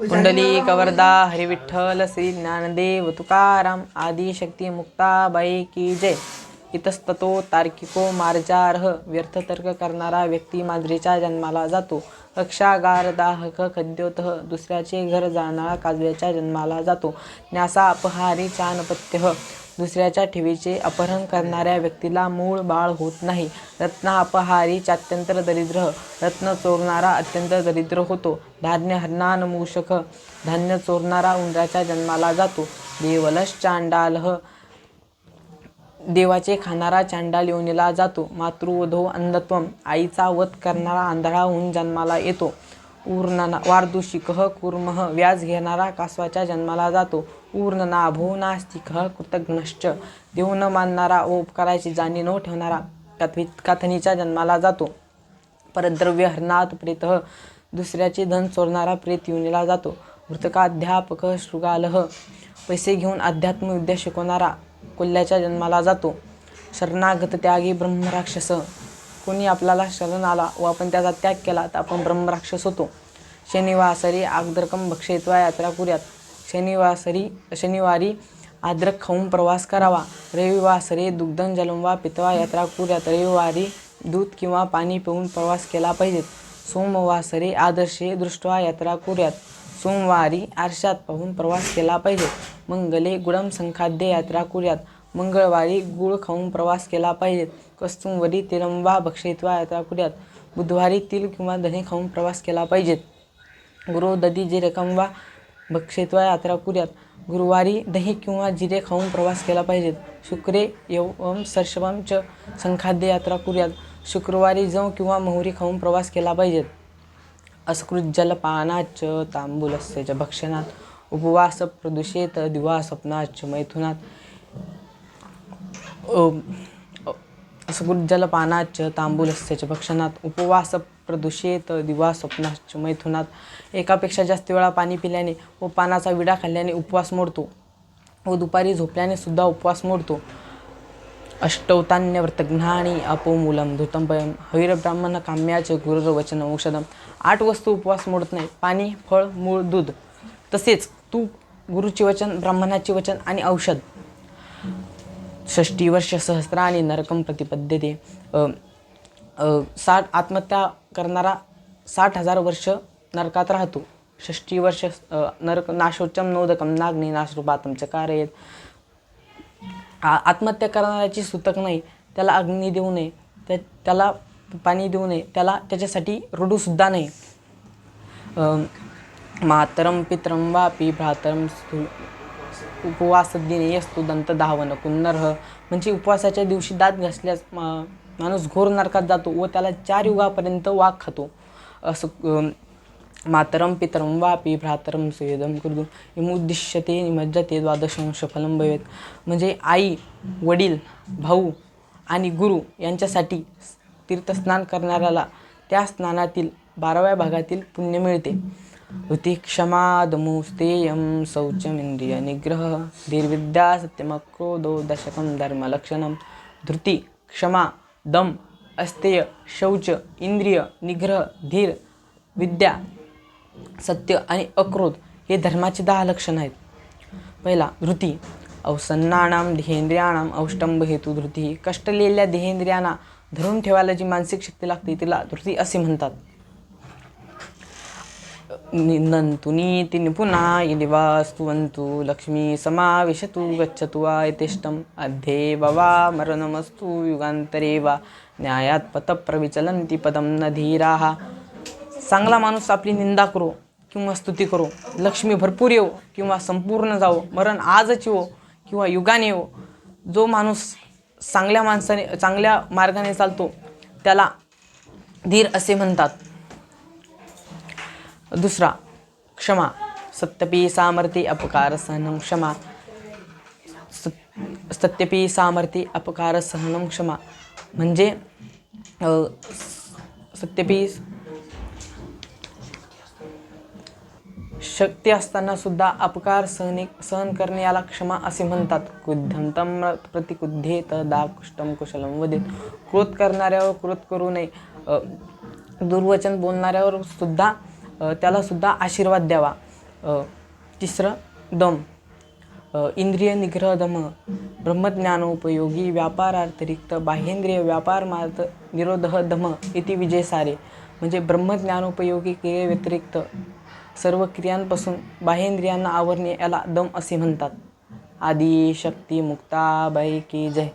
कुंडली कवरदा हरिविठ्ठल श्री ज्ञानदेव तुकाराम आदी शक्ती मुक्ताबाई की जय. इतस्ततो तार्किको मार्जार्ह व्यर्थ तर्क करणारा व्यक्ती मांजरीच्या जन्माला जातो. कक्षागार दाहक खद्योत दुसऱ्याचे घर जाणारा काजव्याच्या जन्माला जातो. न्यासा अपहारी चानपत्य दुसऱ्याच्या ठेवीचे अपहरण करणाऱ्या व्यक्तीला मूळ बाळ होत नाही. रत्न अपहारी अत्यंत दरिद्र. रत्न चोरणारा अत्यंत दरिद्र होतो. धान्य हरणान मूषक. धान्य चोरणारा उंदराच्या जन्माला जातो. देवलश चांडालह देवाचे खाणारा चांडाल योनीला जातो. मातृवधो अंधत्वम आईचा वध करणारा आंधळा होऊन जन्माला येतो. ऊर्णना वार्दुषिकः कुर्मः व्याज घेणारा कासवाच्या जन्माला जातो. ऊर्णनाभो कह कृतघ्नश्च. देव न मानणारा व उपकाराची जाणी न ठेवणारा कथवी कथनीच्या जन्माला जातो. परद्रव्य हरणात प्रेत दुसऱ्याचे धन चोरणारा प्रेत युनीला जातो. मृतकाध्यापक शृगालह पैसे घेऊन अध्यात्म विद्या शिकवणारा कोल्ह्याच्या जन्माला जातो. शरणागत त्यागी ब्रह्मराक्षस कोणी आपल्याला शरण आला व आपण त्याचा त्याग केला तर आपण ब्रह्मराक्षस होतो. शनिवासरी आगदरकम भक्षयत्वा यात्रा करूयात. शनिवासरी शनिवारी आद्रक खाऊन प्रवास करावा. रविवासरी दुग्धन जलम वा पितवा यात्रा करूयात. रविवारी दूध किंवा पाणी पिऊन प्रवास केला पाहिजेत सोमवासरी आदर्शे दृष्टवा यात्रा करूयात. सोमवारी आरशात पाहून प्रवास केला पाहिजे. मंगले गुडम संखाद्य यात्रा करूयात. मंगळवारी गुळ खाऊन प्रवास केला पाहिजे. कस्तुंवरी तिरंबा भक्षयत्वा यात्रा बुधवारी तिल किंवा दही खाऊन प्रवास केला पाहिजेत गुरु दधी जिरे वा भक्षयत्वा यात्रा गुरुवारी दही किंवा जिरे खाऊन प्रवास केला पाहिजेत शुक्रे यवम सर्षवम च संखाद्य यात्रा कुर्यात. शुक्रवारी जव किंवा मोहरी खाऊन प्रवास केला पाहिजेत अस्कृत जलपानाच तांबूलस्य च भक्षणात. उपवास प्रदूषेत दिवा स्वप्नाच मैथुनात. अस्कृत जलपानाच तांबूलस्य च भक्षणात उपवास प्रदूषित दिवा स्वप्नाच मैथुनात एकापेक्षा जास्त वेळा पाणी पिल्याने व पानाचा विडा खाल्ल्याने उपवास मोडतो. व दुपारी झोपल्याने सुद्धा उपवास मोडतो. अष्टौतान्यव्रतघ्नानी अपोमूलम धृतंपयम हवीरब्राह्मण काम्याचे गुरुवचन औषधम। आठ वस्तू उपवास मोडत नाही. पाणी फळ मूळ दूध. तसेच तूप गुरुचे वचन ब्राह्मणाचे वचन आणि औषध. षष्टी वर्ष सहस्राणी नरकम प्रतिपद्यते. साठ आत्महत्या करणारा साठ हजार वर्ष नरकात राहतो. षष्टी वर्ष नरक नाशोच्चम नोदकम नाग्नी नाशरूपातम चकारयेत आ- आत्महत्या करणाऱ्याची सुतक नाही त्याला अग्नी देऊ नये त्या त्याला पाणी देऊ नये त्याला त्याच्यासाठी रडूसुद्धा नाही. मातरम पितरम वापी भ्रातरम उपवास उपवासदिने असतो दंत धावन पुनर्ह म्हणजे उपवासाच्या दिवशी दात घासल्यास मा- माणूस घोर नरकात जातो व त्याला चार युगापर्यंत वाघ खातो. असं मातरम पितरम वापी भ्रातरम सुयदम कुर्दू इमुद्दिश्यते निमज्जते द्वादशांश फलम भवेत. म्हणजे आई वडील भाऊ आणि गुरु यांच्यासाठी तीर्थस्नान करणाऱ्याला त्या स्नानातील बाराव्या भागातील पुण्य मिळते. ऋतिक्षमादमुस्तेयं क्षमा दमुस्तेयम निग्रह धीर्विद्या सत्यमक्रोधो दशकं धर्मलक्षणं धृती क्षमा दम अस्तेय शौच इंद्रिय निग्रह धीर विद्या सत्य आणि अक्रोध हे धर्माचे दहा लक्षण आहेत. पहिला धृती. अवसन्नाणाम देहेंद्रियाणाम अवष्टंभ हेतू धृती. कष्टलेल्या देहेंद्रियांना धरून ठेवायला जी मानसिक शक्ती लागते तिला धृती असे म्हणतात. निन्दन्तु नीति पुनः यदि वा स्तुवन्तु लक्ष्मी समाविशतु गच्छतु वा यथेष्टम्। अध्ये वा मरणमस्तु युगान्तरे वा न्यायात पथप्रविचलन्ति पदं न धीराः। चांगला माणूस आपली निंदा करो किंवा स्तुती करो। लक्ष्मी भरपूर येऊ किंवा संपूर्ण जावो। मरण आजच येवो किंवा युगाने येवो। जो माणूस चांगल्या माणसाने चांगल्या मार्गाने चालतो त्याला धीर असे म्हणतात. दुसरा क्षमा. सत्यपी सामर्थी अपकार सहनम क्षमा सत्यपी सामर्थी अपकार सहनम क्षमा. म्हणजे सत्यपी शक्ती असताना सुद्धा अपकार सहने सहन करणे याला क्षमा असे म्हणतात. कुद्धंतम प्रतिकुद्धेत दा कुष्टम कुशलम वदेत. क्रोध करणाऱ्यावर क्रोध करू नये. दुर्वचन बोलणाऱ्यावर सुद्धा त्यालासुद्धा आशीर्वाद द्यावा. तिसरं दम. इंद्रिय निग्रह दम. ब्रह्मज्ञानोपयोगी व्यापारातिरिक्त बाह्येंद्रिय व्यापार मार्ग निरोध दम इति विजय सारे. म्हणजे ब्रह्मज्ञानोपयोगी क्रियेव्यतिरिक्त सर्व क्रियांपासून बाह्येंद्रियांना आवरणे याला दम असे म्हणतात. आदी शक्ती मुक्ताबाई की जय.